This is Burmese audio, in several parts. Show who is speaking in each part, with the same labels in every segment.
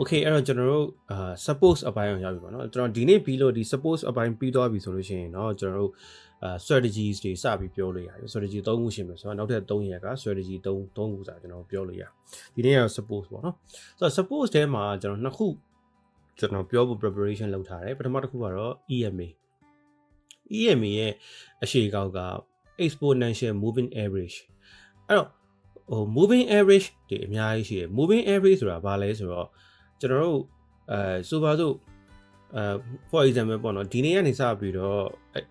Speaker 1: okay အဲ့တော့ကျွန်တော်တို့အာ suppose အပိုင်းအောင်ရောက်ပြီပေါ့နော်ကျွန်တော်ဒီနေ့ပြီးလို့ဒီ suppose အပိုင်းပြီးသွားပြီဆိုလို့ရှိရင်เนาะကျွန်တော်တို့အာ strategies တွေစပြီးပြောလို့ရတယ် strategy ၃ခုရှိမယ်ဆိုတော့နောက်ထပ်၃ရက်က strategy ၃၃ခုစာကျွန်တော်ပြောလို့ရဒီနေ့ကတော့ suppose ပေါ့နော်ဆိုတော့ suppose ထဲမှာကျွန်တော်နှစ်ခုကျွန်တော်ပြောဖို့ preparation လုပ်ထားတယ်ပထမတစ်ခုကတော့ EMA EMA ရဲ့အရှိကောက်က exponential moving average အဲ့တော့ဟို moving average တွေအများကြီးရှိတယ် moving average ဆိုတာဘာလဲဆိုတော့ ကျွန်တော်တို့အဲဆိုပါစို့အဲ for example ပေါ့နော်ဒီနေ့ကနေစပြီးတော့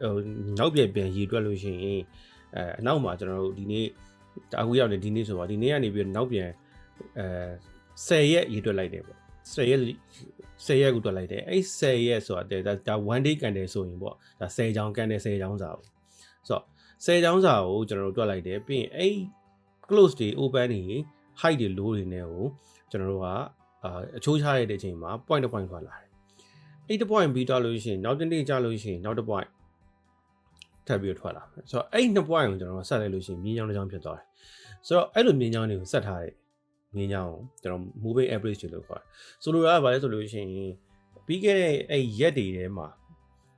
Speaker 1: ဟိုနောက်ပြန်ပြန်ရည်တွက်လို့ရှိရင်အဲအနောက်မှာကျွန်တော်တို့ဒီနေ့အခုရောက်နေဒီနေ့ဆိုပါဒီနေ့ကနေပြီးတော့နောက်ပြန်အဲ10ရက်ရည်တွက်လိုက်တယ်ပေါ့10ရက်10ရက်ကိုတွက်လိုက်တယ်အဲ့10ရက်ဆိုတာဒါဒါ one day ကန်တယ်ဆိုရင်ပေါ့ဒါ10ချောင်းကန်တယ်10ချောင်းစာပေါ့ဆိုတော့10ချောင်းစာကိုကျွန်တော်တို့တွက်လိုက်တယ်ပြီးရင်အဲ့ close တွေ open တွေ height တွေ low တွေနဲ့ကိုကျွန်တော်တို့က အာအချိုးချရတဲ့အချိန်မှာ point တစ် point ထွက်လာတယ်အဲ့တစ် point ပြီးတော့လို့ရှိရင်နောက်တစ်နေ့ကြာလို့ရှိရင်နောက်တစ် point ထပ်ပြီးထွက်လာမယ်ဆိုတော့အဲ့နှစ် point ကိုကျွန်တော်ဆက်လိုက်လို့ရှိရင်မြင်းချောင်းတစ်ချောင်းဖြစ်သွားတယ်ဆိုတော့အဲ့လိုမြင်းချောင်းတွေကိုဆက်ထားတဲ့မြင်းချောင်းကိုကျွန်တော် moving average တွေလို့ခေါ်တယ်ဆိုလိုတာကဘာလဲဆိုလို့ရှိရင်ပြီးခဲ့တဲ့အဲ့ရက်တွေထဲမှာ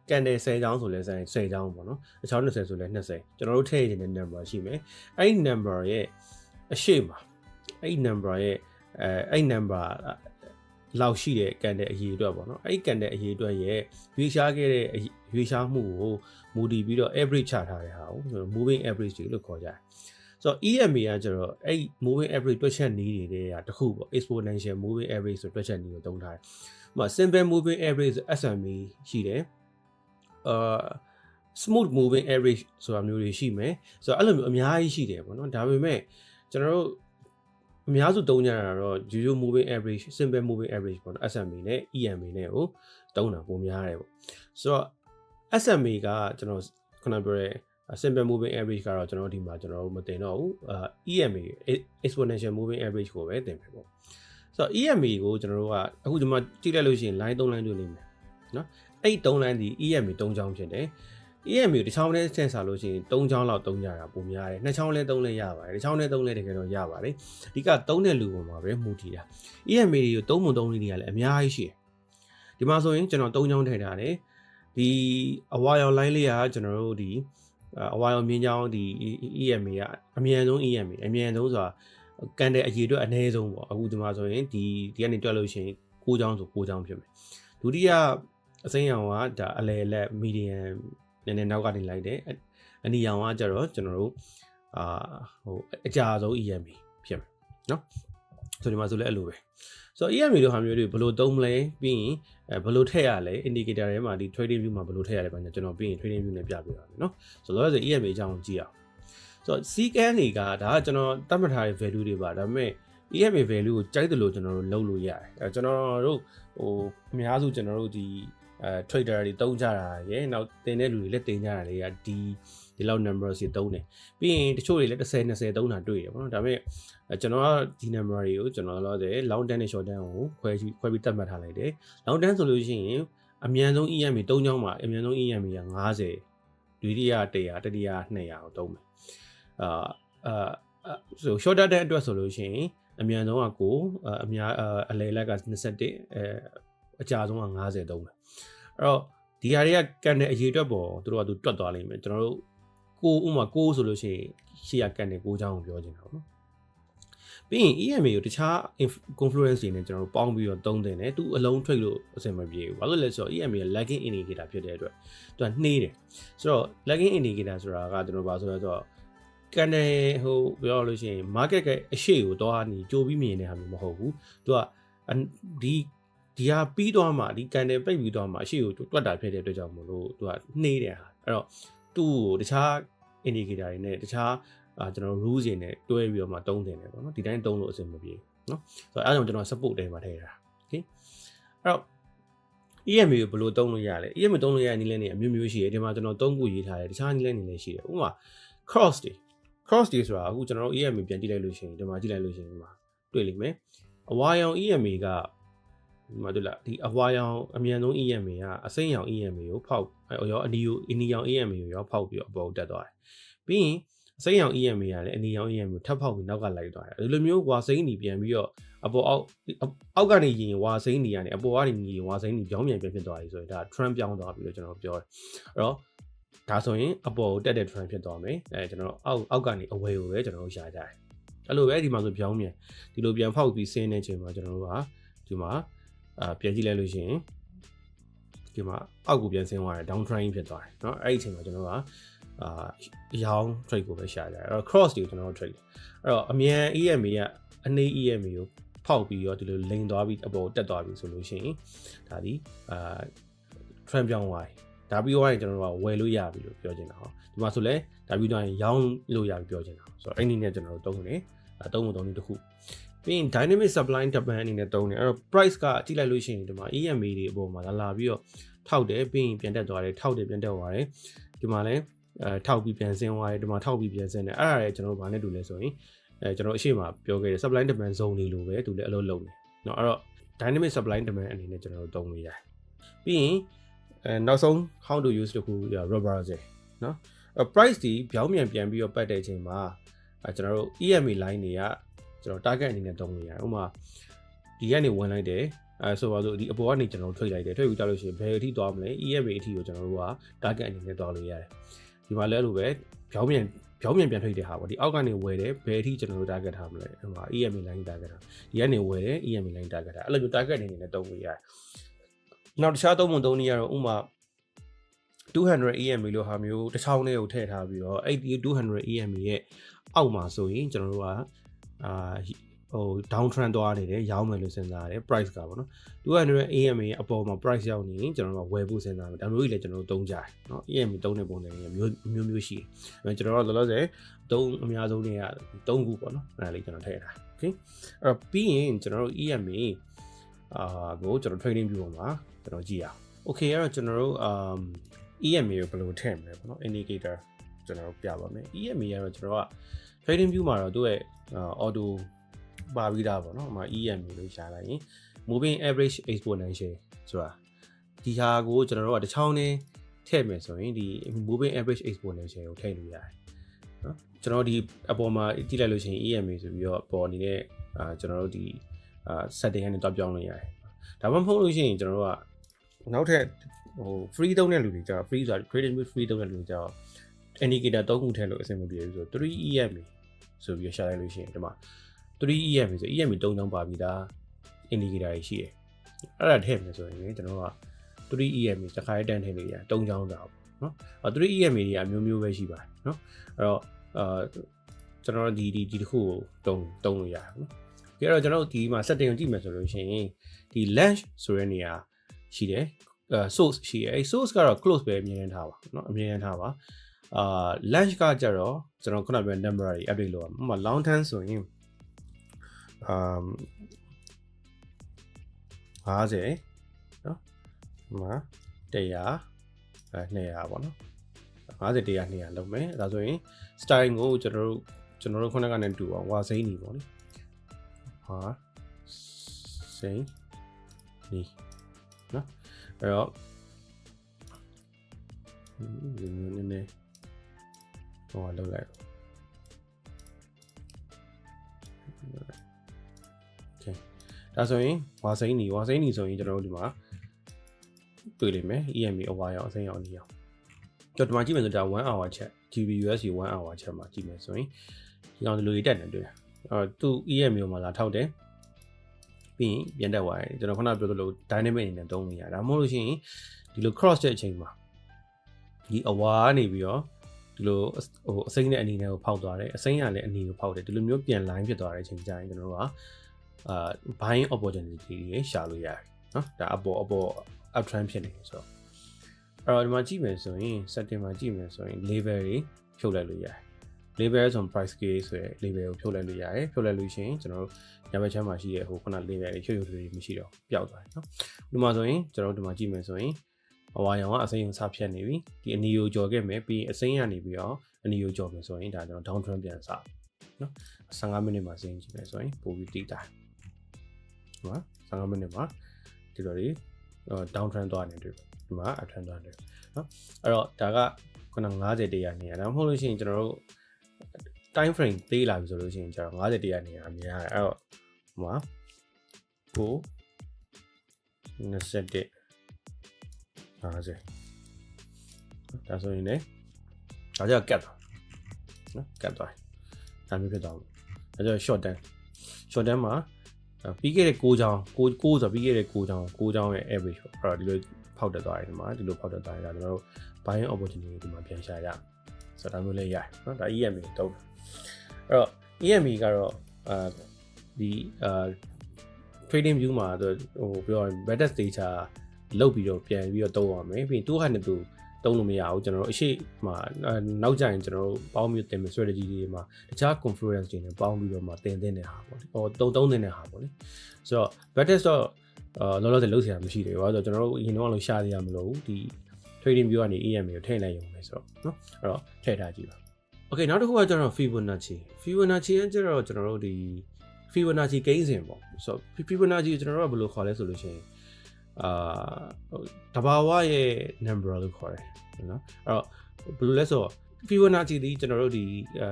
Speaker 1: ကန်တယ်10ချောင်းဆိုလဲ10 10ချောင်းပေါ့နော်အချောင်း20ဆိုလဲ20ကျွန်တော်တို့ထည့်ရတဲ့ number ရှိမယ်အဲ့ number ရဲ့အရှိမအဲ့ number ရဲ့ အဲအဲ့ number လောက်ရှိတဲ့ကန်တဲ့အရေးအတွက်ပေါ့နော်အဲ့ကန်တဲ့အရေးအတွက်ရဲ့ရွေးရှားခဲ့တဲ့ရွေးရှားမှုကိုမူတည်ပြီးတော့ average ချထားတဲ့ဟာကိုကျွန်တော် moving average တွေလို့ခေါ်ကြတယ်ဆိုတော့ EMA ကကျတော့အဲ့ moving average တွက်ချက်နည်းတွေတဲ့တခုပေါ့ exponential moving average ဆိုတွက်ချက်နည်းကိုသုံးထားတယ်။ဥပမာ simple moving average ဆို SMA ရှိတယ်။အာ smooth moving average ဆိုတာမျိုးတွေရှိမယ်။ဆိုတော့အဲ့လိုမျိုးအများကြီးရှိတယ်ပေါ့နော်။ဒါပေမဲ့ကျွန်တော်တို့ အများစုသုံးကြတာတော့ zero moving average simple moving average ပေါ့နော် SMA နဲ့ EMA နဲ့ကိုသုံးတာပုံများတယ်ပေါ့ဆိုတော့ SMA ကကျွန်တော်ခုနပြောတဲ့ simple moving average ကတော့ကျွန်တော်ဒီမှာကျွန်တော်တို့မတင်တော့ဘူးအာ EMA exponential moving average ကိုပဲတင်မယ်ပေါ့ဆိုတော့ EMA ကိုကျွန်တော်တို့ကအခုဒီမှာကြည့်လိုက်လို့ရှိရင် line 3 line တွေ့လိမ့်မယ်နော်အဲ့3 line ဒီ EMA 3ချောင်းဖြစ်တယ် EMA ကိုတစ်ချောင်းနဲ့ဆင်စားလို့ရှိရင်3ချောင်းလောက်သုံးကြတာပုံများတယ်နှစ်ချောင်းလဲသုံးလဲရပါတယ်တစ်ချောင်းနဲ့သုံးလဲတကယ်တော့ရပါတယ်အဓိကသုံးတဲ့လူပေါ်မှာပဲမူတည်တာ EMA တွေကိုသုံးပုံသုံးလေးတွေကလည်းအများကြီးရှိတယ်ဒီမှာဆိုရင်ကျွန်တော်3ချောင်းထည့်ထားတယ်ဒီအဝါရောင် line လေးကကျွန်တော်တို့ဒီအဝါရောင်မြင်းချောင်းဒီ EMA ကအမြန်ဆုံး EMA အမြန်ဆုံးဆိုတာကန်တဲ့အရေးအတွက်အနည်းဆုံးပေါ့အခုဒီမှာဆိုရင်ဒီဒီကနေတွက်လို့ရှိရင်6ချောင်းဆို6ချောင်းဖြစ်မယ်ဒုတိယအစိမ်းရောင်ကဒါအလဲလက် medium နည်းနည်းနောက်ကနေလိုက်တယ်အနီရောင်ကကြတော့ကျွန်တော်တို့အာဟိုအကြာဆုံး EMA ဖြစ်မယ်เนาะဆိုဒီမှာဆိုလဲအဲ့လိုပဲဆိုတော့ EMA တို့ဟာမျိုးတွေဘယ်လိုသုံးမလဲပြီးရင်အဲဘယ်လိုထည့်ရလဲ indicator ထဲမှာဒီ trading view မှာဘယ်လိုထည့်ရလဲပေါ့ကျွန်တော်ပြီးရင် trading view နဲ့ပြပြပါမယ်เนาะဆိုတော့ဆို EMA အကြောင်းကြည့်အောင်ဆိုတော့ CCAN တွေကဒါကကျွန်တော်တတ်မှတ်ထားတဲ့ value တွေပါဒါပေမဲ့ EMA value ကိုကြိုက်တယ်လို့ကျွန်တော်တို့လုပ်လို့ရတယ်အဲကျွန်တော်တို့ဟိုအများစုကျွန်တော်တို့ဒီ အဲ trader တွေတုံးကြတာရယ်နောက်တင်တဲ့လူတွေလည်းတင်ကြတာတွေကဒီဒီလောက် number စီတုံးတယ်ပြီးရင်တချို့တွေလည်း30 20တုံးတာတွေ့တယ်ပေါ့နော်ဒါပေမဲ့ကျွန်တော်ကဒီ number တွေကိုကျွန်တော်လောဆယ် long term နဲ့ short term ကိုခွဲပြီးခွဲပြီးတတ်မှတ်ထားလိုက်တယ် long term ဆိုလို့ရှိရင်အမြန်ဆုံး EMA 3ချောင်းမှာအမြန်ဆုံး EMA က90ဒုတိယ100တတိယ200ကိုတုံးမယ်အာအာဆို short term အတွက်ဆိုလို့ရှိရင်အမြန်ဆုံးကကိုအများအလဲလက်က21အဲ အကြာဆုံးက90တုံးတယ်အဲ့တော့ဒီဟာတွေကကန်တဲ့အရေးအတွက်ပေါ်သူတို့ကသူတွတ်သွားလိမ့်မယ်ကျွန်တော်တို့ကိုဥမာကိုဆိုလို့ရှိရင်ရှေ့ရကန်တဲ့ကိုချောင်းကိုပြောချင်တာပေါ့နော်ပြီးရင် EMA ကိုတခြား confluence တွေနဲ့ကျွန်တော်တို့ပေါင်းပြီးတော့သုံးတင်တယ်သူအလုံး trade လို့အဆင်မပြေဘူးဘာလို့လဲဆိုတော့ EMA က lagging indicator ဖြစ်တဲ့အတွက်သူကနှေးတယ်ဆိုတော့ lagging indicator ဆိုတာကကျွန်တော်ဘာဆိုလဲဆိုတော့ကန်တဲ့ဟိုပြောလို့ရှိရင် market ကအရှိကိုတော့နေကြိုပြီးမြင်နေတာမျိုးမဟုတ်ဘူးသူကဒီ ဒီဟာပြီးသွားမှဒီကန်တယ်ပိတ်ပြီးသွားမှအရှိကိုတွက်တာဖြစ်တဲ့အတွက်ကြောင့်မလို့သူကနှေးတယ်ဟာအဲ့တော့သူ့ကိုတခြား indicator တွေနဲ့တခြားအာကျွန်တော် rules တွေနဲ့တွဲပြီးတော့မှတုံးတင်တယ်ပေါ့နော်ဒီတိုင်းတုံးလို့အဆင်မပြေနော်ဆိုတော့အဲဒါကြောင့်ကျွန်တော် support ထဲမှာထည့်တာ okay အဲ့တော့ EMA ကိုဘယ်လိုတုံးလို့ရလဲ EMA တုံးလို့ရတဲ့နည်းလမ်းတွေအမျိုးမျိုးရှိတယ်ဒီမှာကျွန်တော်သုံးခုရေးထားတယ်တခြားနည်းလမ်းတွေလည်းရှိတယ်ဥပမာ cross တွေ cross တွေဆိုတာအခုကျွန်တော်တို့ EMA ပြန်ကြည့်လိုက်လို့ရှိရင်ဒီမှာကြည့်လိုက်လို့ရှိရင်ဒီမှာတွေ့လိမ့်မယ်အဝါရောင် EMA ကဒီ မှာတွေ့လားဒီအဝါရောင်အမြန်ဆုံး EMA ကအစိမ်းရောင် EMA ကိုဖောက်ရောအနီရောအနီရောင် EMA ကိုရောဖောက်ပြီးတော့အပေါ်တက်သွားတယ်ပြီးရင်စိမ့်ရောင် EMA ကလည်းအနီရောင် EMA ကိုထပ်ဖောက်ပြီးနောက်ကလိုက်သွားတယ်ဒီလိုမျိုးဝါစိမ့်နီပြန်ပြီးတော့အပေါ်အောက်အောက်ကနေရင်ဝါစိမ့်နီကနေအပေါ်ကနေညီဝါစိမ့်နီပြောင်းပြန်ပြန်ဖြစ်သွားပြီဆိုရင်ဒါ trend ပြောင်းသွားပြီလို့ကျွန်တော်ပြောတယ်အဲ့တော့ဒါဆိုရင်အပေါ်ကိုတက်တဲ့ trend ဖြစ်သွားမယ်အဲကျွန်တော်အောက်အောက်ကနေအဝယ်ကိုပဲကျွန်တော်တို့ရှာကြတယ်အဲ့လိုပဲဒီမှာဆိုပြောင်းပြန်ဒီလိုပြန်ဖောက်ပြီးဆင်းနေချိန်မှာကျွန်တော်တို့ကဒီမှာ အာပြန်ကြည့်လိုက်လို့ရှိရင်ဒီမှာအောက်ကိုပြန်ဆင်းသွားတယ် down trend ဖြစ်သွားတယ်เนาะအဲ့ဒီအချိန်မှာကျွန်တော်တို့ကအာရောင်း trade ကိုပဲရှာကြတယ်အဲ့တော့ cross တွေကိုကျွန်တော်တို့ trade အဲ့တော့အမြန် EMA ကအနေ EMA ကိုဖောက်ပြီးတော့ဒီလိုလိန်သွားပြီးအပေါ်တက်သွားပြီဆိုလို့ရှိရင်ဒါဒီအာ trend ပြောင်းသွားပြီဒါပြီးတော့ကျွန်တော်တို့ကဝယ်လို့ရပြီလို့ပြောချင်တာဟောဒီမှာဆိုလဲဒါပြီးတော့ရောင်းလို့ရပြီပြောချင်တာဆိုတော့အဲ့ဒီနဲ့ကျွန်တော်တို့သုံးတယ်အသုံးပုံသုံးနည်းတစ်ခု ပြီးရင် dynamic supply demand အနေနဲ့သုံးတယ်အဲ့တော့ price ကကြည့်လိုက်လို့ရှိရင်ဒီမှာ EMA တွေအပေါ်မှာလာလာပြီးတော့ထောက်တယ်ပြီးရင်ပြန်တက်သွားတယ်ထောက်တယ်ပြန်တက်သွားတယ်ဒီမှာလည်းအဲထောက်ပြီးပြန်ဆင်းသွားတယ်ဒီမှာထောက်ပြီးပြန်ဆင်းတယ်အဲ့ဒါလည်းကျွန်တော်တို့ဘာနဲ့တူလဲဆိုရင်အဲကျွန်တော်အရှိမပြောခဲ့တဲ့ supply demand zone တွေလိုပဲသူလည်းအလုပ်လုပ်နေเนาะအဲ့တော့ dynamic supply demand အနေနဲ့ကျွန်တော်တို့သုံးလို့ရတယ်ပြီးရင်အဲနောက်ဆုံး how to use တခု rubber စေเนาะ price ဒီပြောင်းပြန်ပြန်ပြီးတော့ပတ်တဲ့အချိန်မှာအဲကျွန်တော်တို့ EMA line တွေက ကျွန်တော် target အနေနဲ့သုံးလို့ရတယ်ဥပမာဒီကနေဝင်လိုက်တယ်အဲဆိုပါစို့ဒီအပေါ်ကနေကျွန်တော်တို့ထွက်လိုက်တယ်ထွက်ပြီးကြလို့ရှိရင်ဘယ်အထိသွားမလဲ EMA အထိကိုကျွန်တော်တို့က target အနေနဲ့သွားလို့ရတယ်ဒီမှာလည်းအဲ့လိုပဲပြောင်းပြန်ပြောင်းပြန်ပြန်ထွက်တဲ့ဟာပေါ့ဒီအောက်ကနေဝယ်တယ်ဘယ်အထိကျွန်တော်တို့ target ထားမလဲဟိုမှာ EMA line target ထားဒီကနေဝယ်တယ် EMA line target ထားအဲ့လိုမျိုး target အနေနဲ့သုံးလို့ရတယ်နောက်တခြားသုံးပုံသုံးနည်းကတော့ဥပမာ200 EMA လို့ဟာမျိုးတစ်ချောင်းလေးကိုထည့်ထားပြီးတော့အဲ့ဒီ200 EMA ရဲ့အောက်မှာဆိုရင်ကျွန်တော်တို့က အာဟို down trend သွားနေတယ်ရောင်းမယ်လို့စဉ်းစားရတယ် price ကပေါ့နော်200 EMA ရဲ့အပေါ်မှာ price ရောက်နေရင်ကျွန်တော်တို့ကဝယ်ဖို့စဉ်းစားမယ်ဒါမျိုးကြီးလည်းကျွန်တော်တို့သုံးကြတယ်เนาะ EMA သုံးတဲ့ပုံစံမျိုးမျိုးမျိုးမျိုးရှိတယ်ကျွန်တော်တို့လောလောဆယ်သုံးအများဆုံးတွေက3ခုပေါ့နော်အဲ့ဒါလေးကျွန်တော်ထည့်ထား okay အဲ့တော့ပြီးရင်ကျွန်တော်တို့ EMA အာကိုကျွန်တော် trading view ပေါ်မှာကျွန်တော်ကြည့်ရအောင် okay အဲ့တော့ကျွန်တော်တို့ um EMA ကိုဘယ်လိုထည့်မလဲပေါ့နော် indicator ကျွန်တော်တို့ပြပါမယ် EMA ကတော့ကျွန်တော်က trading view မှာတော့သူ့ရဲ့ auto ပါပြီးသားပေါ့နော်အမှ EMA လို့ရှာလိုက်ရင် moving average exponential ဆိုတာဒီဟာကိုကျွန်တော်တို့ကတစ်ချောင်းနဲ့ထည့်မယ်ဆိုရင်ဒီ moving average exponential ကိုထည့်လို့ရတယ်နော်ကျွန်တော်ဒီအပေါ်မှာကြည့်လိုက်လို့ရှိရင် EMA ဆိုပြီးတော့ပေါ်နေတဲ့အာကျွန်တော်တို့ဒီအာ setting ကနေတွားပြောင်းလို့ရတယ်ဒါမှမဟုတ်လို့ရှိရင်ကျွန်တော်တို့ကနောက်ထပ်ဟို free သုံးတဲ့လူတွေကြာ free ဆိုတာ trading with free သုံးတဲ့လူတွေကြာ indicator သုံးခုထည့်လို့အဆင်မပြေဘူးဆိုတော့ 3EMA ဆိုပြီးရှာလိုက်လို့ရှိရင်ဒီမှာ 3EMA ဆို EMA 3ချောင်းပါပြီးသား indicator တွေရှိတယ်အဲ့ဒါထည့်မယ်ဆိုရင်ကျွန်တော်က 3EMA တစ်ခါတည်းတန်းထည့်လို့ရတယ်3ချောင်းတာပေါ့နော်အဲ 3EMA တွေကအမျိုးမျိုးပဲရှိပါတယ်နော်အဲ့တော့အာကျွန်တော်ဒီဒီဒီတစ်ခုကိုတုံးတုံးလို့ရတယ်နော်ကြည့်တော့ကျွန်တော်ဒီမှာ setting ကိုကြည့်မယ်ဆိုလို့ရှိရင်ဒီ launch ဆိုတဲ့နေရာရှိတယ်အဲ source ရှိတယ်အဲ source ကတော့ close ပဲအမြင်ထားပါเนาะအမြင်ထားပါ အာ launch ကကြတော့ကျွန်တော်ခုနပြော number တွေ update လုပ်ရမှာဥပမာ long term ဆိုရင်အာ50နော်ဥပမာ100အဲ200ပေါ့နော်50 100 200လုပ်မယ်ဒါဆိုရင် style ကိုကျွန်တော်တို့ကျွန်တော်တို့ခုနကနေတူအောင်ဝါစိမ့်နေပေါ့လေဟာစိမ့်နေနော်အဲ့တော့ဒီနည်းနည်း ဟိုလောက်လိုက် Okay ဒါဆိုရင်ဝါစိမ့်နီဝါစိမ့်နီဆိုရင်ကျွန်တော်တို့ဒီမှာတွေ့လိမ့်မယ် EMA အဝါရောင်အစိမ်းရောင်နေရောင်ကျွန်တော်ဒီမှာကြည့်မယ်ဆိုတော့1 hour ချက် GBUSD 1 hour ချက်မှာကြည့်မယ်ဆိုရင်ဒီကောင်ဒီလိုတက်နေတွေ့တယ်အဲ့တော့သူ EMA မှာလာထောက်တယ်ပြီးရင်ပြန်တက်သွားတယ်ကျွန်တော်ခုနပြောသလို dynamic အနေနဲ့သုံးလို့ရဒါမှမဟုတ်လို့ရှိရင်ဒီလို cross တဲ့အချိန်မှာဒီအဝါကနေပြီးတော့ ဒီလိုဟိုအစိမ့်တဲ့အနေနဲ့ကိုဖောက်သွားတယ်အစိမ့်ရလည်းအနေကိုဖောက်တယ်ဒီလိုမျိုးပြန် line ဖြစ်သွားတဲ့အချိန်ကျရင်ကျွန်တော်တို့ကအာ buying opportunity တွေရှာလို့ရတယ်နော်ဒါအပေါ်အပေါ် up trend ဖြစ်နေတယ်ဆိုတော့အဲ့တော့ဒီမှာကြည့်မယ်ဆိုရင် setting မှာကြည့်မယ်ဆိုရင် label တွေဖြုတ်လိုက်လို့ရတယ် label ဆို price scale ဆိုရယ် label ကိုဖြုတ်လိုက်လို့ရတယ်ဖြုတ်လိုက်လို့ရှိရင်ကျွန်တော်တို့ညဘက်ချမ်းမှာရှိတဲ့ဟိုခုန label တွေဖြုတ်ဖြုတ်တွေမရှိတော့ပျောက်သွားတယ်နော်ဒီမှာဆိုရင်ကျွန်တော်တို့ဒီမှာကြည့်မယ်ဆိုရင် အဝါရောင်ကအစိမ်းကိုစဖြတ်နေပြီဒီအနီကိုကြော်ခဲ့မယ်ပြီးအစိမ်းကနေပြီးတော့အနီကိုကြော်မယ်ဆိုရင်ဒါကျွန်တော် down trend ပြန်စနော်15မိနစ်မှာစိမ်းကြည့်မယ်ဆိုရင်ပိုပြီးတိတာနော်15မိနစ်မှာဒီလိုတွေ down trend သွားနေတွေ့ဒီမှာ up trend သွားနေနော်အဲ့တော့ဒါကခုန90တရားနေရဒါမှမဟုတ်လို့ရှိရင်ကျွန်တော်တို့ time frame သေးလာပြီဆိုလို့ရှိရင်ကျတော့50တရားနေရာမြင်ရတယ်အဲ့တော့ဟိုမှာကို21 50ဒါဆိုရင်လည်းဒါကြောင့်ကတ်သွားနော်ကတ်သွားဒါမျိုးဖြစ်သွားဘူးဒါကြောင့် short term short term မှာပြီးခဲ့တဲ့6ချောင်း6 6ဆိုပြီးခဲ့တဲ့6ချောင်း6ချောင်းရဲ့ average ပေါ့အဲ့တော့ဒီလိုဖောက်တက်သွားတယ်ဒီမှာဒီလိုဖောက်တက်သွားရင်ဒါကျွန်တော်တို့ buying opportunity ဒီမှာပြန်ရှာရဆိုတော့ဒါမျိုးလေးရတယ်နော်ဒါ EMA တုံးအဲ့တော့ EMA ကတော့အာဒီအာ trading view မှာဟိုပြောရရင် better data လောက်ပြီးတော့ပြန်ပြီးတော့တုံးရမယ်ပြီးရင်200နဲ့တူတုံးလို့မရဘူးကျွန်တော်တို့အရှိမနောက်ကျရင်ကျွန်တော်တို့ပေါင်းပြီးတင်မယ် strategy တွေမှာတခြား conference တွေနဲ့ပေါင်းပြီးတော့မှတင်တင်တဲ့ဟာပေါ့လေဟိုတုံးတုံးတင်တဲ့ဟာပေါ့လေဆိုတော့ better တော့အာလောလောဆယ်လုပ်စရာမရှိသေးဘူး။ဘာလို့ဆိုတော့ကျွန်တော်တို့အရင်တော့လို့ရှာသေးရမလို့ဒီ trading view ကနေ EM ကိုထည့်လိုက်ရုံပဲဆိုတော့เนาะအဲ့တော့ထည့်ထားကြည့်ပါ။ Okay နောက်တစ်ခုကကျွန်တော် Fibonacci Fibonacci ကကျတော့ကျွန်တော်တို့ဒီ Fibonacci ကိန်းစဉ်ပေါ့ဆိုတော့ Fibonacci ကျွန်တော်တို့ကဘယ်လိုခေါ်လဲဆိုလို့ရှိရင် အာတဘာဝရဲ့ number လို့ခေါ်တယ်နော်အဲ့တော့ဘယ်လိုလဲဆိုတော့ Fibonacci ဒီကျွန်တော်တို့ဒီအဲ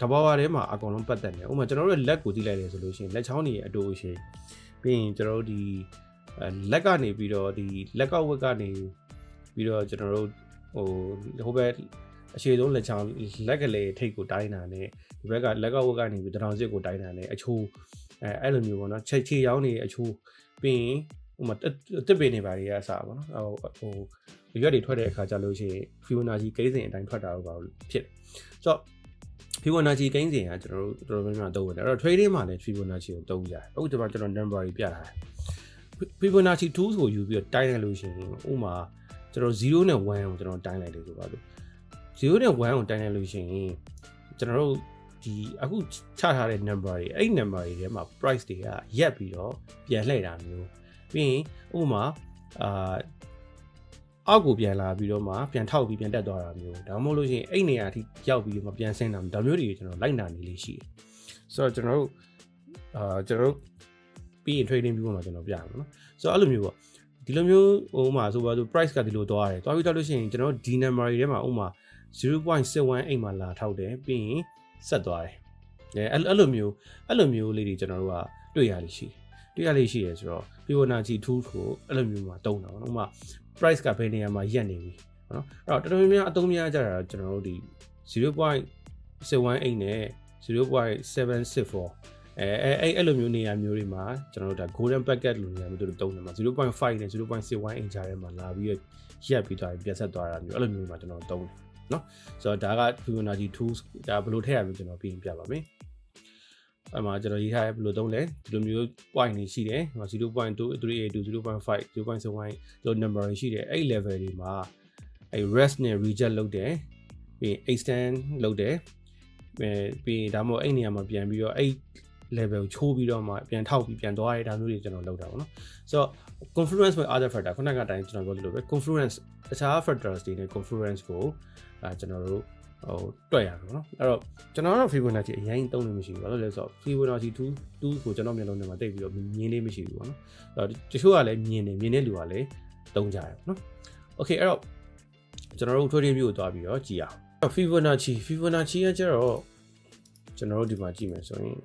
Speaker 1: တဘာဝထဲမှာအကုန်လုံးပတ်သက်နေဥပမာကျွန်တော်တို့လက်ကိုကြည့်လိုက်တယ်ဆိုလို့ရှိရင်လက်ချောင်းတွေအတူရှိပြီးရင်ကျွန်တော်တို့ဒီလက်ကနေပြီးတော့ဒီလက်ကောက်ဝက်ကနေပြီးတော့ကျွန်တော်တို့ဟိုဟိုဘက်အရှိဆုံးလက်ချောင်းလက်ကလေးထိတ်ကိုတိုင်းတာနဲ့ဒီဘက်ကလက်ကောက်ဝက်ကနေပြီးတထောင်စစ်ကိုတိုင်းတာနဲ့အချိုးအဲအဲ့လိုမျိုးပေါ့နော်ချက်ချေရောင်းနေအချိုးပြီးရင် ဟိုမှာတစ်ပင်နေပါတွေကအစားပေါ့နော်ဟိုဟိုရွက်တွေထွက်တဲ့အခါကျလို့ရှိရင် Fibonacci ကိန်းစဉ်အတိုင်းထွက်တာတော့ပါဖြစ်တယ်ဆိုတော့ Fibonacci ကိန်းစဉ်ကကျွန်တော်တို့တော်တော်များများသုံးတယ်အဲ့တော့ trading မှာလည်း Fibonacci ကိုသုံးရတယ်အခုဒီမှာကျွန်တော် number တွေပြထားတယ် Fibonacci 2ကိုယူပြီးတော့တိုင်းလိုက်လို့ရှိရင်ဥမာကျွန်တော်0နဲ့1ကိုကျွန်တော်တိုင်းလိုက်တယ်ဆိုပါလို့0နဲ့1ကိုတိုင်းလိုက်လို့ရှိရင်ကျွန်တော်တို့ဒီအခုချထားတဲ့ number တွေအဲ့ number တွေထဲမှာ price တွေကရက်ပြီးတော့ပြန်လှည့်တာမျိုး ပြီးရင်ဥပမာအာအောက်ကိုပြန်လာပြီးတော့မှပြန်ထောက်ပြီးပြန်တက်သွားတာမျိုးဒါမှမဟုတ်လို့ရှိရင်အဲ့နေရာအထိရောက်ပြီးမှပြန်ဆင်းတာဒါမျိုးတွေကျွန်တော်လိုက်နာနေလေးရှိတယ်ဆိုတော့ကျွန်တော်တို့အာကျွန်တော်တို့ပြီးရင် trading view မှာကျွန်တော်ပြရမှာနော်ဆိုတော့အဲ့လိုမျိုးပေါ့ဒီလိုမျိုးဟိုမှာဆိုပါဆို price ကဒီလိုသွားတယ်သွားပြီးတော့လို့ရှိရင်ကျွန်တော်ဒီ number တွေထဲမှာဥမာ0.718မှာလာထောက်တယ်ပြီးရင်ဆက်သွားတယ်အဲအဲ့လိုမျိုးအဲ့လိုမျိုးလေးတွေကျွန်တော်တို့ကတွေ့ရလိမ့်ရှိတွေ့ ရလိမ့်ရှိရဆိုတော့ Fibonacci tool ကိုအဲ့လိုမျိုးမှာတုံးတာပေါ့နော်ဥမာ price ကဘယ်နေရာမှာရက်နေပြီနော်အဲ့တော့တော်တော်များများအသုံးများကြတာကျွန်တော်တို့ဒီ0.718နဲ့0.764အဲအဲအဲ့အဲ့လိုမျိုးနေရာမျိုးတွေမှာကျွန်တော်တို့ဒါ golden packet လိုနေရာမျိုးတို့တုံးတယ်မှာ0.5နဲ့0.61အင်ဂျာထဲမှာလာပြီးရက်ပြီးသွားပြီးပြတ်ဆက်သွားတာမျိုးအဲ့လိုမျိုးမှာကျွန်တော်တုံးတယ်နော်ဆိုတော့ဒါက Fibonacci tools ဒါဘယ်လိုထည့်ရမလဲကျွန်တော်ပြင်ပြပါမယ် အမှကျွန်တော်ရေးထားရဘယ်လိုသုံးလဲဒီလိုမျိုး point တွေရှိတယ်0.238 0.5 0.71ဒီလို number တွေရှိတယ်အဲ့ level တွေမှာအဲ့ rest နဲ့ reject လုပ်တယ်ပြီး extend လုပ်တယ်ပြီးဒါမှမဟုတ်အဲ့နေရာမှာပြန်ပြီးတော့အဲ့ level ချိုးပြီးတော့မှပြန်ထောက်ပြီးပြန်သွားရတာမျိုးတွေကျွန်တော်လုပ်တာပေါ့နော်ဆိုတော့ confluence with other factor ခုနကအတိုင်းကျွန်တော်ပြောသလိုပဲ confluence တခြား factors တွေနဲ့ confluence ကိုအဲကျွန်တော်တို့ ဟိုတွက်ရမှာเนาะအဲ့တော့ကျွန်တော်ကတော့ Fibonacci အရင်သုံးလို့မရှိဘူးဘာလို့လဲဆိုတော့ Fibonacci 2 2ကိုကျွန်တော်မျက်လုံးထဲမှာတိတ်ပြီးတော့မြင်လေးမရှိဘူးပေါ့နော်အဲ့တော့တချို့ကလည်းမြင်နေမြင်တဲ့လူကလည်းသုံးကြတယ်เนาะ Okay အဲ့တော့ကျွန်တော်တို့ trading view ကိုတွားပြီးတော့ကြည့်အောင် Fibonacci Fibonacci ကကျတော့ကျွန်တော်တို့ဒီမှာကြည့်မယ်ဆိုရင်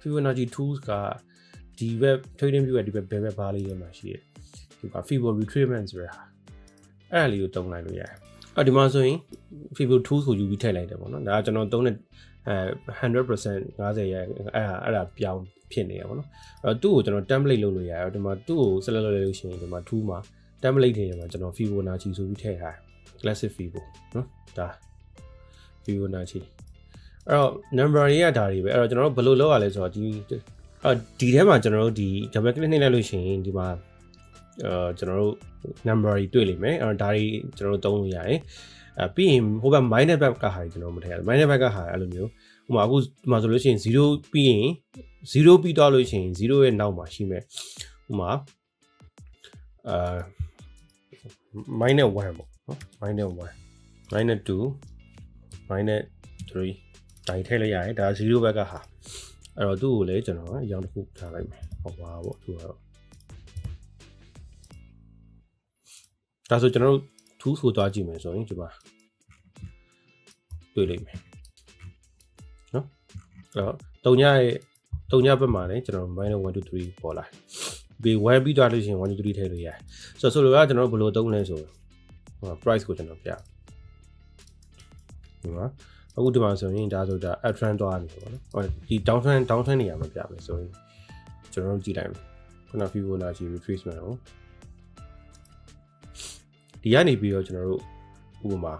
Speaker 1: Fibonacci tools ကဒီ web trading view ရဲ့ဒီ web ဘယ်ဘက်ဘားလေးထဲမှာရှိတယ်ဒီက Fibo retracement ဆိုတဲ့ဟာအဲ့ဒါလေးကိုတုံးလိုက်လို့ရတယ် အဲ့ဒီမှာဆိုရင် Fibo tools ကိုယူပြီးထည့်လိုက်တယ်ပေါ့နော်ဒါကကျွန်တော်သုံးတဲ့အဲ100% 50ရဲ့အဲ့ဒါအဲ့ဒါပြောင်းဖြစ်နေရပါတော့အဲ့တော့သူ့ကိုကျွန်တော် template လုပ်လို့ရတယ်ဒီမှာသူ့ကို select လုပ်လို့ရှိရင်ဒီမှာ tool မှာ template တွေမှာကျွန်တော် Fibonacci ဆိုပြီးထည့်ထားတယ် classic Fibo နော်ဒါ Fibonacci အဲ့တော့ number တွေကဒါတွေပဲအဲ့တော့ကျွန်တော်တို့ဘယ်လိုလုပ်ရလဲဆိုတော့ဒီအော်ဒီထဲမှာကျွန်တော်တို့ဒီ double click နှိပ်လိုက်လို့ရှိရင်ဒီမှာ အာကျွန်တော်တို့ number တွေတွေ့လိမ့်မယ်အဲ့တော့ဒါတွေကျွန်တော်တို့သုံးလို့ရတယ်အဲပြီးရင်ဟိုဘက် minus back ကဟာကျွန်တော်မထည့်ရဘူး minus back ကဟာအဲ့လိုမျိုးဟိုမှာအခုဒီမှာဆိုလို့ရှိရင်0ပြီးရင်0ပြီးတော့လို့ရှိရင်0ရဲ့နောက်မှာရှိမယ်ဟိုမှာအာ minus 1ပေါ့နော် minus 1 minus 2 minus 3ဒါကြီးထည့်လိုက်ရတယ်ဒါ0ဘက်ကဟာအဲ့တော့သူ့ကိုလည်းကျွန်တော်အရောင်တစ်ခုထားလိုက်မယ်ဟောပါပေါ့သူကတော့ ဒါဆိုကျွန်တော်တို့ထူးဆိုသွားကြည့်မယ်ဆိုရင်ဒီမှာတွေ့လိမ့်မယ်နော်အဲ့တော့3ညရဲ့3ညဘက်မှာလည်းကျွန်တော်တို့ minus 1 2 3ပေါ်လာပြီးဝယ်ပြီးသွားလို့ရှိရင်1 2 3ထည့်လို့ရတယ်ဆိုတော့ဆိုလိုကကျွန်တော်တို့ဘယ်လိုသုံးလဲဆိုဟို price ကိုကျွန်တော်ပြဒီမှာအခုဒီမှာဆိုရင်ဒါဆိုဒါ up trend သွားပြီပေါ့နော်ဟိုဒီ down trend down trend နေရာမှာပြမယ်ဆိုရင်ကျွန်တော်တို့ကြည့်လိုက်မယ်ခုန Fibonacci retracement ကို ဒီကနေပြီးတော့ကျွန်တော်တို့ဥပမာ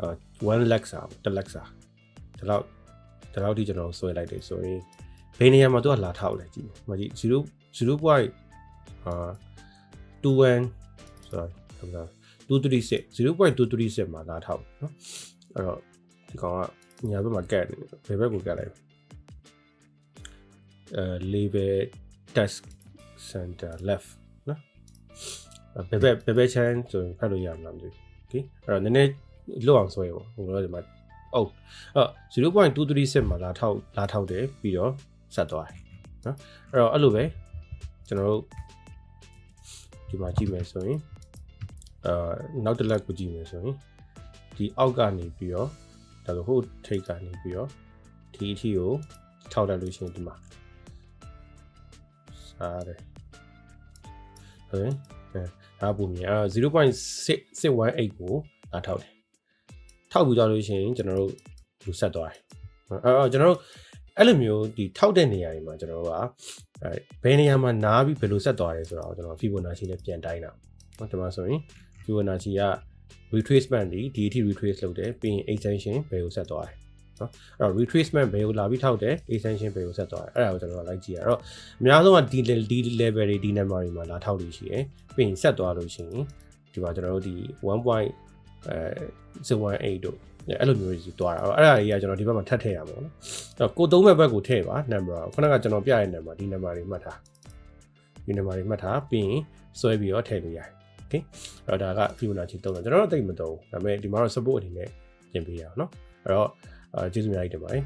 Speaker 1: အာ1 lakh စာ1 lakh စာဒီလောက်ဒီလောက်ထိကျွန်တော်ဆွဲလိုက်တယ်ဆိုရင်ဘယ်နေရာမှာသူကလာထောက်လဲကြည့်မကြည့်0 0.အာ21 sorry ဟုတ်လား236 0.236မှာလာထောက်เนาะအဲ့တော့ဒီကောင်ကညာဘက်မှာကတ်နေဘယ်ဘက်ကိုကတ်လိုက်အဲ label task center left နော် ဘယ်ဘက်ဘယ်ဘက် chance ဆိုရင်ဖတ်လို့ရမှာမလားမသိဘူး okay အဲ့တော့နည်းနည်းလွတ်အောင်ဆွဲပေါ့ဟိုတော့ဒီမှာအော်အဲ့0.236မှာလာထောက်လာထောက်တယ်ပြီးတော့ဆက်သွားတယ်နော်အဲ့တော့အဲ့လိုပဲကျွန်တော်တို့ဒီမှာကြည့်မယ်ဆိုရင်အာနောက်တစ်လက်ကိုကြည့်မယ်ဆိုရင်ဒီအောက်ကနေပြီးတော့ဒါဆိုဟိုထိတ်ကနေပြီးတော့ဒီအထီကိုထောက်လိုက်လို့ရှိရင်ဒီမှာစားတယ်ဟုတ်ရင်အဲ ဒါပုံမြင်အဲ့တော့0.618ကိုလာထောက်တယ်ထောက်ပြီးတော့လို့ရှိရင်ကျွန်တော်တို့ဒီဆက်သွားတယ်အဲ့တော့ကျွန်တော်တို့အဲ့လိုမျိုးဒီထောက်တဲ့နေရာတွေမှာကျွန်တော်တို့ကအဲဘယ်နေရာမှာနားပြီးဘယ်လိုဆက်သွားတယ်ဆိုတော့ကျွန်တော် Fibonacci နဲ့ပြန်တိုင်းတာဟုတ်တယ်မဆိုရင် Fibonacci က retracement ဒီဒီအထိ retrace လုပ်တယ်ပြီးရင် extension ဘယ်လိုဆက်သွားတယ် เนาะအဲ့တော့ retracement ဘယ်ကိုလာပြီးထောက်တယ် extension ဘယ်ကိုဆက်သွားတယ်အဲ့ဒါကိုကျွန်တော်လိုက်ကြည့်ရတော့အများဆုံးကဒီဒီ level တွေဒီ number တွေမှာလာထောက်လို့ရှိရယ်ပြီးရင်ဆက်သွားလို့ရှိရင်ဒီမှာကျွန်တော်တို့ဒီ1.018တို့အဲ့လိုမျိုးကြီးသွားတာအဲ့ဒါကြီးကကျွန်တော်ဒီဘက်မှာထပ်ထည့်ရမှာပေါ့နော်အဲ့တော့ကိုသုံးမဲ့ဘက်ကိုထည့်ပါ number ခုနကကျွန်တော်ပြရတဲ့ number ဒီ number တွေမှတ်ထားဒီ number တွေမှတ်ထားပြီးရင်ဆွဲပြီးတော့ထည့်လို့ရတယ် okay အဲ့တော့ဒါက Fibonacci သုံးတယ်ကျွန်တော်တို့တိတ်မသုံးဘူးဒါပေမဲ့ဒီမှာတော့ support အနေနဲ့ပြင်ပေးရအောင်เนาะအဲ့တော့ အဲကျေးဇူးများကြီးတင်ပါတယ်